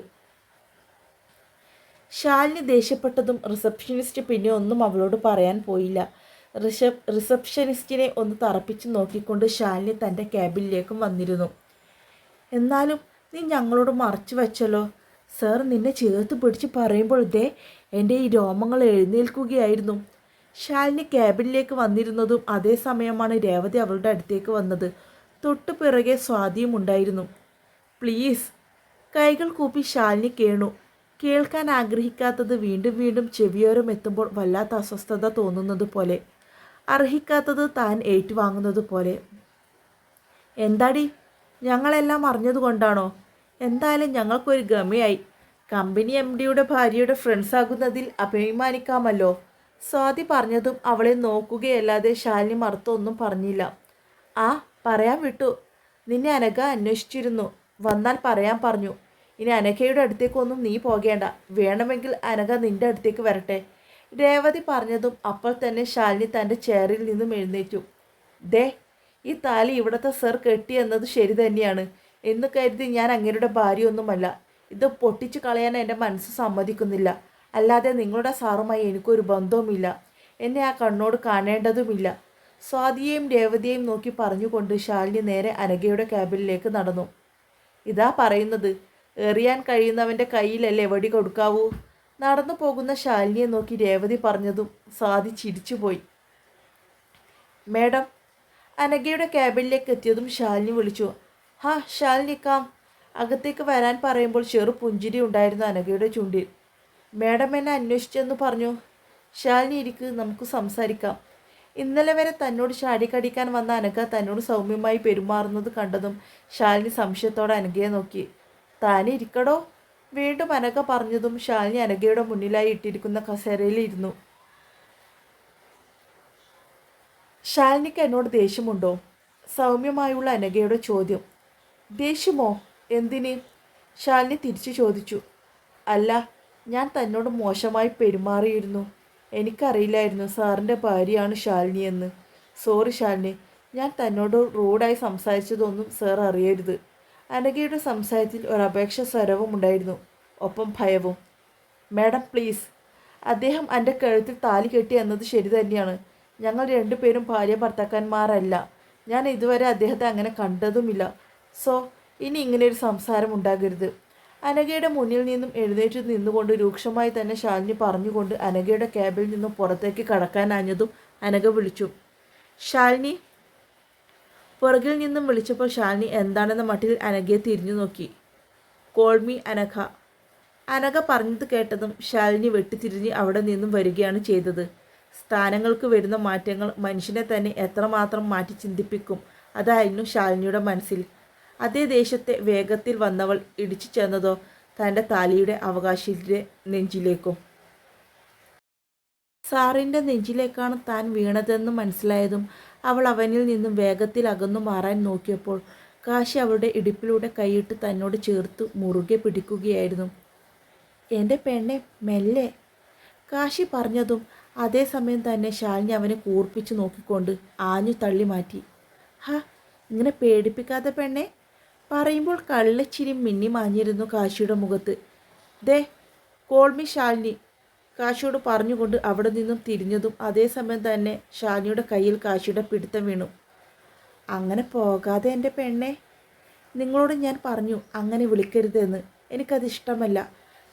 ശാലിനി ദേഷ്യപ്പെട്ടതും റിസപ്ഷനിസ്റ്റ് പിന്നെ ഒന്നും അവളോട് പറയാൻ പോയില്ല. റിസപ് റിസപ്ഷനിസ്റ്റിനെ ഒന്ന് തറപ്പിച്ച് നോക്കിക്കൊണ്ട് ശാലിനി തന്റെ ക്യാബിനിലേക്കും വന്നിരുന്നു. എന്നാലും നീ ഞങ്ങളോട് മറച്ചു വെച്ചല്ലോ. സാർ നിന്നെ ചേർത്ത് പിടിച്ച് പറയുമ്പോഴത്തെ എന്റെ ഈ രോമങ്ങൾ എഴുന്നേൽക്കുകയായിരുന്നു. ശാലിനി ക്യാബിനിലേക്ക് വന്നിരുന്നതും അതേ സമയമാണ് രേവതി അവളുടെ അടുത്തേക്ക് വന്നത്. തൊട്ടു പിറകെ സ്വാതിയും ഉണ്ടായിരുന്നു. പ്ലീസ് കൈകൾ കൂപ്പി ശാലിനി കേണു. കേൾക്കാൻ ആഗ്രഹിക്കാത്തത് വീണ്ടും വീണ്ടും ചെവിയോരം എത്തുമ്പോൾ വല്ലാത്ത അസ്വസ്ഥത തോന്നുന്നത് പോലെ അർഹിക്കാത്തത് താൻ ഏറ്റുവാങ്ങുന്നത് പോലെ. എന്താടി? ഞങ്ങളെല്ലാം അറിഞ്ഞതുകൊണ്ടാണോ? എന്തായാലും ഞങ്ങൾക്കൊരു ഗമയായി. കമ്പനി എം ഡിയുടെ ഭാര്യയുടെ ഫ്രണ്ട്സാകുന്നതിൽ അഭിമാനിക്കാമല്ലോ. സ്വാതി പറഞ്ഞതും അവളെ നോക്കുകയല്ലാതെ ശാലിനി മറുത്തൊന്നും പറഞ്ഞില്ല. ആ പറയാൻ വിട്ടു. നിന്നെ അനഘ അന്വേഷിച്ചിരുന്നു. വന്നാൽ പറയാൻ പറഞ്ഞു. ഇനി അനഘയുടെ അടുത്തേക്കൊന്നും നീ പോകേണ്ട. വേണമെങ്കിൽ അനഘ നിന്റെ അടുത്തേക്ക് വരട്ടെ. രേവതി പറഞ്ഞതും അപ്പോൾ തന്നെ ശാലിനി തന്റെ ചെയറിൽ നിന്നും എഴുന്നേറ്റു. ദേ ഈ താലി ഇവിടുത്തെ സർ കെട്ടി എന്നത് ശരി തന്നെയാണ്. എന്ന് കരുതി ഞാൻ അങ്ങേരുടെ ഭാര്യയൊന്നുമല്ല. ഇത് പൊട്ടിച്ചു കളയാൻ എന്റെ മനസ്സ് സമ്മതിക്കുന്നില്ല. അല്ലാതെ നിങ്ങളുടെ സാറുമായി എനിക്കൊരു ബന്ധവുമില്ല. എന്നെ ആ കണ്ണോട് കാണേണ്ടതുമില്ല. സ്വാതിയെയും രേവതിയെയും നോക്കി പറഞ്ഞുകൊണ്ട് ശാലിനി നേരെ അനഘയുടെ ക്യാബിനിലേക്ക് നടന്നു. ഇതാ പറയുന്നത്. എറിയാൻ കഴിയുന്നവന്റെ കയ്യിലല്ലേ വെടി കൊടുക്കാവൂ? നടന്നു പോകുന്ന ശാലിനിയെ നോക്കി രേവതി പറഞ്ഞതും സ്വാതി ചിരിച്ചുപോയി. മേഡം അനഘയുടെ ക്യാബിനിലേക്ക് എത്തിയതും ശാലിനി വിളിച്ചു. ഹാ ശാലിനിക്കാം. അകത്തേക്ക് വരാൻ പറയുമ്പോൾ ചെറു പുഞ്ചിരി ഉണ്ടായിരുന്നു അനഘയുടെ ചുണ്ടിൽ. മേഡം എന്നെ അന്വേഷിച്ചെന്ന് പറഞ്ഞു. ശാലിനി ഇരിക്ക് നമുക്ക് സംസാരിക്കാം. ഇന്നലെ വരെ തന്നോട് ചാടിക്കടിക്കാൻ വന്ന അനഘ തന്നോട് സൗമ്യമായി പെരുമാറുന്നത് കണ്ടതും ശാലിനി സംശയത്തോടെ അനഘയെ നോക്കി. താനെ ഇരിക്കടോ? വീണ്ടും അനഘ പറഞ്ഞതും ശാലിനി അനഘയുടെ മുന്നിലായി ഇട്ടിരിക്കുന്ന കസേരയിൽ ഇരുന്നു. ശാലിനിക്ക് എന്നോട് ദേഷ്യമുണ്ടോ? സൗമ്യമായുള്ള അനഘയുടെ ചോദ്യം. ദേഷ്യമോ? എന്തിന്? ശാലിനി തിരിച്ചു ചോദിച്ചു. അല്ല ഞാൻ തന്നോട് മോശമായി പെരുമാറിയിരുന്നു. എനിക്കറിയില്ലായിരുന്നു സാറിന്റെ ഭാര്യയാണ് ശാലിനി എന്ന്. സോറി ശാലിനി ഞാൻ തന്നോട് റൂഡായി സംസാരിച്ചതൊന്നും സാർ അറിയരുത്. അനഘയുടെ സംസാരത്തിൽ ഒരപേക്ഷ സ്വരവും ഉണ്ടായിരുന്നു ഒപ്പം ഭയവും. Madam please. അദ്ദേഹം എന്റെ കഴുത്തിൽ താലി കെട്ടി എന്നത് ശരി തന്നെയാണ്. ഞങ്ങൾ രണ്ടുപേരും ഭാര്യ ഭർത്താക്കന്മാരല്ല. ഞാൻ ഇതുവരെ അദ്ദേഹത്തെ അങ്ങനെ കണ്ടതുമില്ല. സോ ഇനി ഇങ്ങനെ ഒരു സംസാരം ഉണ്ടാകരുത്. അനഘയുടെ മുന്നിൽ നിന്നും എഴുന്നേറ്റ് നിന്നുകൊണ്ട് രൂക്ഷമായി തന്നെ ശാലിനി പറഞ്ഞുകൊണ്ട് അനഘയുടെ ക്യാബിൽ നിന്നും പുറത്തേക്ക് കടക്കാനാഞ്ഞതും അനഘ വിളിച്ചു. ശാലിനി പുറകിൽ നിന്നും വിളിച്ചപ്പോൾ ശാലിനി എന്താണെന്ന മട്ടിൽ അനഘയെ തിരിഞ്ഞു നോക്കി. കോൾമി അനഘ. അനഘ പറഞ്ഞത് കേട്ടതും ശാലിനി വെട്ടിത്തിരിഞ്ഞ് അവിടെ നിന്നും വരികയാണ് ചെയ്തത്. സ്ഥാനങ്ങൾക്ക് വരുന്ന മാറ്റങ്ങൾ മനുഷ്യനെ തന്നെ എത്രമാത്രം മാറ്റി ചിന്തിപ്പിക്കും അതായിരുന്നു ശാലിനിയുടെ മനസ്സിൽ. അതേ ദേശത്തെ വേഗത്തിൽ വന്നവൾ ഇടിച്ചു ചെന്നതോ തന്റെ താലിയുടെ അവകാശിയുടെ നെഞ്ചിലേക്കും. സാറിന്റെ നെഞ്ചിലേക്കാണ് താൻ വീണതെന്ന് മനസ്സിലായതും അവൾ അവനിൽ നിന്നും വേഗത്തിൽ അകന്നു മാറാൻ നോക്കിയപ്പോൾ കാശി അവളുടെ ഇടുപ്പിലൂടെ കൈയിട്ട് തന്നോട് ചേർത്ത് മുറുകെ പിടിക്കുകയായിരുന്നു. എന്റെ പെണ്ണെ മെല്ലെ കാശി പറഞ്ഞതും അതേസമയം തന്നെ ശാലിനി അവനെ കൂർപ്പിച്ച് നോക്കിക്കൊണ്ട് ആഞ്ഞു തള്ളി മാറ്റി ഹ ഇങ്ങനെ പേടിപ്പിക്കാത്ത പെണ്ണെ. പറയുമ്പോൾ കള്ളച്ചിരി മിന്നി മാഞ്ഞിരുന്നു കാശിയുടെ മുഖത്ത്. ദേ കോൾമി ശാലിനി. കാശിയോട് പറഞ്ഞുകൊണ്ട് അവിടെ നിന്നും തിരിഞ്ഞതും അതേസമയം തന്നെ ഷാലിനിയുടെ കയ്യിൽ കാശിയുടെ പിടുത്തം വീണു. അങ്ങനെ പോകാതെ എന്റെ പെണ്ണെ നിങ്ങളോട് ഞാൻ പറഞ്ഞു അങ്ങനെ വിളിക്കരുതെന്ന്. എനിക്കത് ഇഷ്ടമല്ല.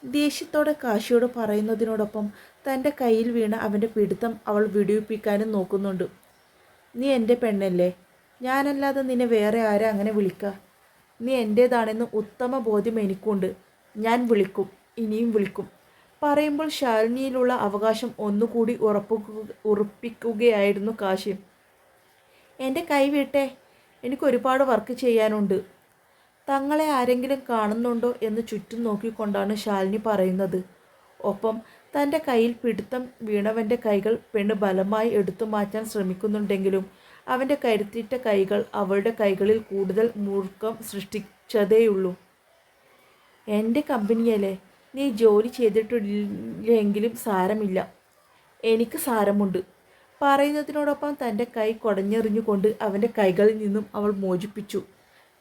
ദേഷ്യത്തോടെ കാശിയോട് പറയുന്നതിനോടൊപ്പം തന്റെ കയ്യിൽ വീണ അവന്റെ പിടുത്തം അവൾ വിടിവിപ്പിക്കാനും നോക്കുന്നുണ്ട്. നീ എന്റെ പെണ്ണല്ലേ? ഞാനല്ലാതെ നിന്നെ വേറെ ആരാ അങ്ങനെ വിളിക്കുക നീ എന്റേതാണെന്ന് ഉത്തമ ബോധ്യം എനിക്കുണ്ട്. ഞാൻ വിളിക്കും ഇനിയും വിളിക്കും. പറയുമ്പോൾ ശാലിനിയിലുള്ള അവകാശം ഒന്നുകൂടി ഉറപ്പിക്കുക ഉറപ്പിക്കുകയായിരുന്നു കാശിം. എന്റെ കൈ വീട്ടെ എനിക്ക് ഒരുപാട് വർക്ക് ചെയ്യാനുണ്ട്. തങ്ങളെ ആരെങ്കിലും കാണുന്നുണ്ടോ എന്ന് ചുറ്റും നോക്കിക്കൊണ്ടാണ് ശാലിനി പറയുന്നത്. ഒപ്പം തന്റെ കയ്യിൽ പിടുത്തം വീണവന്റെ കൈകൾ പെണ്ണ് ബലമായി എടുത്തു മാറ്റാൻ ശ്രമിക്കുന്നുണ്ടെങ്കിലും അവന്റെ കരുത്തിട്ട കൈകൾ അവളുടെ കൈകളിൽ കൂടുതൽ മൂർക്കം സൃഷ്ടിച്ചതേയുള്ളൂ. എന്റെ കമ്പനിയല്ലേ നീ ജോലി ചെയ്തിട്ടില്ലെങ്കിലും സാരമില്ല. എനിക്ക് സാരമുണ്ട്. പറയുന്നതിനോടൊപ്പം തന്റെ കൈ കുടഞ്ഞെറിഞ്ഞുകൊണ്ട് അവന്റെ കൈകളിൽ നിന്നും അവൾ മോചിപ്പിച്ചു.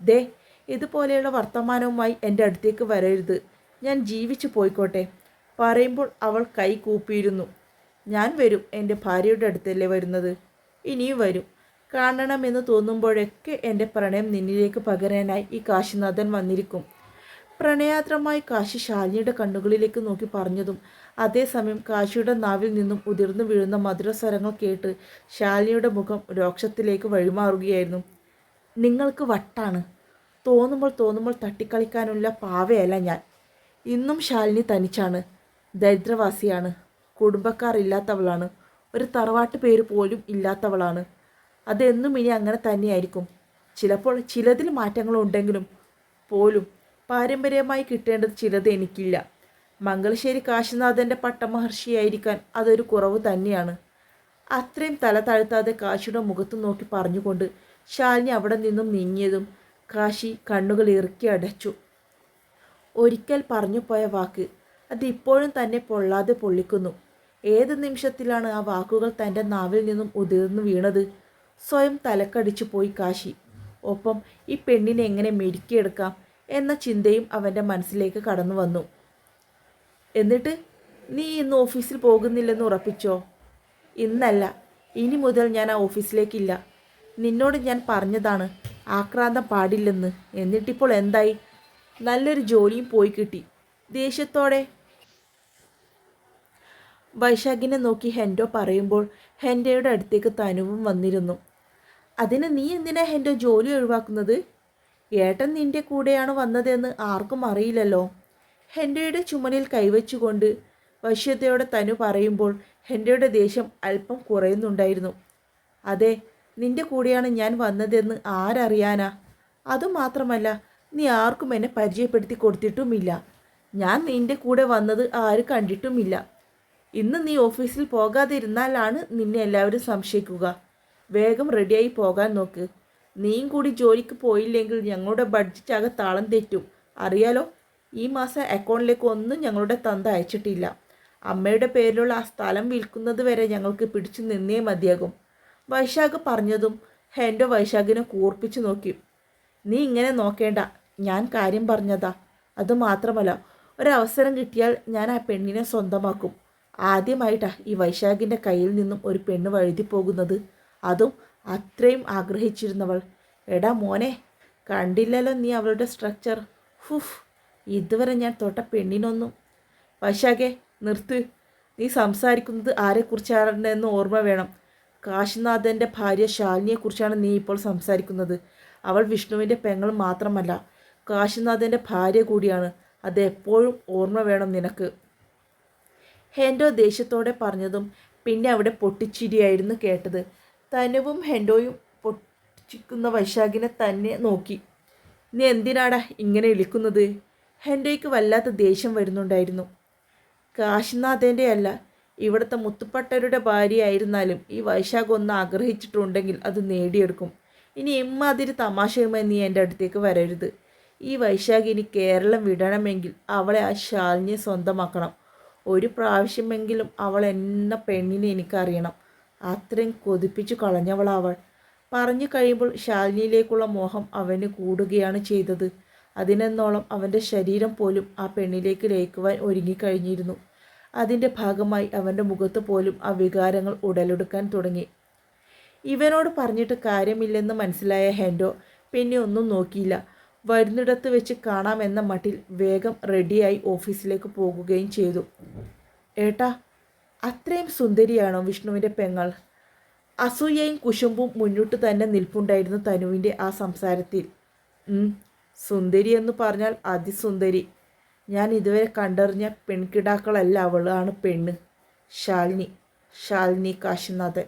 ദേ ഇതുപോലെയുള്ള വർത്തമാനവുമായി എന്റെ അടുത്തേക്ക് വരരുത്. ഞാൻ ജീവിച്ചു പോയിക്കോട്ടെ. പറയുമ്പോൾ അവൾ കൈ കൂപ്പിയിരുന്നു. ഞാൻ വരും. എന്റെ ഭാര്യയുടെ അടുത്തല്ലേ വരുന്നത്? ഇനിയും വരും. കാണണമെന്ന് തോന്നുമ്പോഴൊക്കെ എന്റെ പ്രണയം നിന്നിലേക്ക് പകരാനായി ഈ കാശിനാഥൻ വന്നിരിക്കും. പ്രണയാത്രമായി കാശി ശാലിനിയുടെ കണ്ണുകളിലേക്ക് നോക്കി പറഞ്ഞതും അതേസമയം കാശിയുടെ നാവിൽ നിന്നും ഉതിർന്നു വീഴുന്ന മധുരസ്വരങ്ങൾ കേട്ട് ശാലിനിയുടെ മുഖം രോക്ഷത്തിലേക്ക് വഴിമാറുകയായിരുന്നു. നിങ്ങൾക്ക് വട്ടാണ്. തോന്നുമ്പോൾ തോന്നുമ്പോൾ തട്ടിക്കളിക്കാനുള്ള പാവയല്ല ഞാൻ. ഇന്നും ശാലിനി തനിച്ചാണ്. ദരിദ്രവാസിയാണ്. കുടുംബക്കാർ ഇല്ലാത്തവളാണ് ഒരു തറവാട്ട് പേര് പോലും ഇല്ലാത്തവളാണ്. അതെന്നും ഇനി അങ്ങനെ തന്നെയായിരിക്കും. ചിലപ്പോൾ ചിലതിൽ മാറ്റങ്ങളുണ്ടെങ്കിലും പോലും പാരമ്പര്യമായി കിട്ടേണ്ടത് ചിലത് എനിക്കില്ല. മംഗളശ്ശേരി കാശിനാഥന്റെ പട്ടമഹർഷിയായിരിക്കാൻ അതൊരു കുറവ് തന്നെയാണ്. അത്രയും തല താഴ്ത്താതെ കാശിയുടെ മുഖത്ത് നോക്കി പറഞ്ഞുകൊണ്ട് ശാലിനി അവിടെ നിന്നും നീങ്ങിയതും കാശി കണ്ണുകൾ ഇറുക്കി അടച്ചു. ഒരിക്കൽ പറഞ്ഞു പോയ വാക്ക് അത് ഇപ്പോഴും തന്നെ പൊള്ളാതെ പൊള്ളിക്കുന്നു. ഏത് നിമിഷത്തിലാണ് ആ വാക്കുകൾ തന്റെ നാവിൽ നിന്നും ഉതിർന്നു വീണത്? സ്വയം തലക്കടിച്ചു പോയി കാശി. ഒപ്പം ഈ പെണ്ണിനെ എങ്ങനെ മെരുക്കിയെടുക്കാം എന്ന ചിന്തയും അവന്റെ മനസ്സിലേക്ക് കടന്നു വന്നു. എന്നിട്ട് നീ ഇന്ന് ഓഫീസിൽ പോകുന്നില്ലെന്ന് ഉറപ്പിച്ചോ? ഇന്നല്ല. ഇനി മുതൽ ഞാൻ ആ ഓഫീസിലേക്കില്ല. നിന്നോട് ഞാൻ പറഞ്ഞതാണ് ആക്രാന്തം പാടില്ലെന്ന്. എന്നിട്ടിപ്പോൾ എന്തായി? നല്ലൊരു ജോലിയും പോയി കിട്ടി. ദേഷ്യത്തോടെ. വൈശാഖിനെ നോക്കി ഹെൻഡോ പറയുമ്പോൾ ഹെൻഡയുടെ അടുത്തേക്ക് തനുവും വന്നിരുന്നു. അതിന് നീ എന്തിനാ എന്റെ ജോലി ഒഴിവാക്കുന്നത്? ഏട്ടൻ നിന്റെ കൂടെയാണ് വന്നതെന്ന് ആർക്കും അറിയില്ലല്ലോ. ഹെൻഡയുടെ ചുമലിൽ കൈവച്ചുകൊണ്ട് വശ്യതയോടെ തനു പറയുമ്പോൾ ഹെൻഡയുടെ ദേഷ്യം അല്പം കുറയുന്നുണ്ടായിരുന്നു. അതെ നിന്റെ കൂടെയാണ് ഞാൻ വന്നതെന്ന് ആരറിയാനാ? അതുമാത്രമല്ല നീ ആർക്കും എന്നെ പരിചയപ്പെടുത്തി കൊടുത്തിട്ടുമില്ല. ഞാൻ നിന്റെ കൂടെ വന്നത് ആരും കണ്ടിട്ടുമില്ല. ഇന്ന് നീ ഓഫീസിൽ പോകാതിരുന്നാലാണ് നിന്നെ എല്ലാവരും സംശയിക്കുക. വേഗം റെഡിയായി പോകാൻ നോക്ക്. നീയും കൂടി ജോലിക്ക് പോയില്ലെങ്കിൽ ഞങ്ങളുടെ ബഡ്ജറ്റ് ആകെ താളം തെറ്റും. അറിയാലോ ഈ മാസം അക്കൗണ്ടിലേക്ക് ഒന്നും ഞങ്ങളുടെ തന്ത അയച്ചിട്ടില്ല. അമ്മയുടെ പേരിലുള്ള ആ സ്ഥലം വിൽക്കുന്നത് വരെ ഞങ്ങൾക്ക് പിടിച്ചു നിന്നേ മതിയാകും. വൈശാഖ് പറഞ്ഞതും ഹെൻഡോ വൈശാഖിനെ കൂർപ്പിച്ചു നോക്കി. നീ ഇങ്ങനെ നോക്കേണ്ട. ഞാൻ കാര്യം പറഞ്ഞതാ. അതുമാത്രമല്ല ഒരവസരം കിട്ടിയാൽ ഞാൻ ആ പെണ്ണിനെ സ്വന്തമാക്കും. ആദ്യമായിട്ടാ ഈ വൈശാഖിന്റെ കയ്യിൽ നിന്നും ഒരു പെണ്ണ് വഴുതി പോകുന്നത് അതും അത്രയും ആഗ്രഹിച്ചിരുന്നവൾ. എടാ മോനെ കണ്ടില്ലല്ലോ നീ അവളുടെ സ്ട്രക്ചർ ഹുഫ് ഇതുവരെ ഞാൻ തൊട്ട പെണ്ണിനൊന്നും. പശാകെ നിർത്ത്. നീ സംസാരിക്കുന്നത് ആരെക്കുറിച്ചാണെന്ന് ഓർമ്മ വേണം. കാശിനാഥന്റെ ഭാര്യ ശാലിനിയെക്കുറിച്ചാണ് നീ ഇപ്പോൾ സംസാരിക്കുന്നത്. അവൾ വിഷ്ണുവിന്റെ പെങ്ങൾ മാത്രമല്ല കാശിനാഥന്റെ ഭാര്യ കൂടിയാണ്. അത് എപ്പോഴും ഓർമ്മ വേണം നിനക്ക്. ഹെൻഡോ ദേഷ്യത്തോടെ പറഞ്ഞതും പിന്നെ അവിടെ പൊട്ടിച്ചിരിയായിരുന്നു കേട്ടത്. തനുവും ഹെൻഡോയും പൊട്ടിക്കുന്ന വൈശാഖിനെ തന്നെ നോക്കി. നീ എന്തിനാടാ ഇങ്ങനെ ഇളിക്കുന്നത്? ഹെൻഡോയ്ക്ക് വല്ലാത്ത ദേഷ്യം വരുന്നുണ്ടായിരുന്നു. കാശിനാഥന്റെ അല്ല ഇവിടുത്തെ മുത്തുപ്പട്ടരുടെ ഭാര്യയായിരുന്നാലും ഈ വൈശാഖ് ഒന്ന് ആഗ്രഹിച്ചിട്ടുണ്ടെങ്കിൽ അത് നേടിയെടുക്കും. ഇനി ഇമ്മാതിരി തമാശയുമായി നീ എന്റെ അടുത്തേക്ക് വരരുത്. ഈ വൈശാഖ് ഇനി കേരളം വിടണമെങ്കിൽ അവളെ ആ ശാലിനിയെ സ്വന്തമാക്കണം. ഒരു പ്രാവശ്യമെങ്കിലും അവൾ എന്ന പെണ്ണിനെ എനിക്കറിയണം. അത്രയും കൊതിപ്പിച്ചു കളഞ്ഞവളവൾ. പറഞ്ഞു കഴിയുമ്പോൾ ശാലിനിയിലേക്കുള്ള മോഹം അവന് കൂടുകയാണ് ചെയ്തത്. അതിനെന്നോളം അവന്റെ ശരീരം പോലും ആ പെണ്ണിലേക്ക് ലയിക്കുവാൻ ഒരുങ്ങിക്കഴിഞ്ഞിരുന്നു. അതിന്റെ ഭാഗമായി അവന്റെ മുഖത്ത് പോലും ആ വികാരങ്ങൾ ഉടലെടുക്കാൻ തുടങ്ങി. ഇവനോട് പറഞ്ഞിട്ട് കാര്യമില്ലെന്ന് മനസ്സിലായ ഹെൻഡോ പിന്നെ ഒന്നും നോക്കിയില്ല. വരുന്നിടത്ത് വെച്ച് കാണാമെന്ന മട്ടിൽ വേഗം റെഡിയായി ഓഫീസിലേക്ക് പോകുകയും ചെയ്തു. ഏട്ടാ അത്രയും സുന്ദരിയാണോ വിഷ്ണുവിന്റെ പെങ്ങൾ? അസൂയയും കുശുമ്പും മുന്നോട്ട് തന്നെ നിൽപ്പുണ്ടായിരുന്നു തനുവിന്റെ ആ സംസാരത്തിൽ. സുന്ദരി എന്ന് പറഞ്ഞാൽ അതിസുന്ദരി. ഞാൻ ഇതുവരെ കണ്ടറിഞ്ഞ പെൺകിടാക്കളല്ല അവളാണ് പെണ്ണ്. ശാലിനി ശാലിനി കാശിനാഥൻ.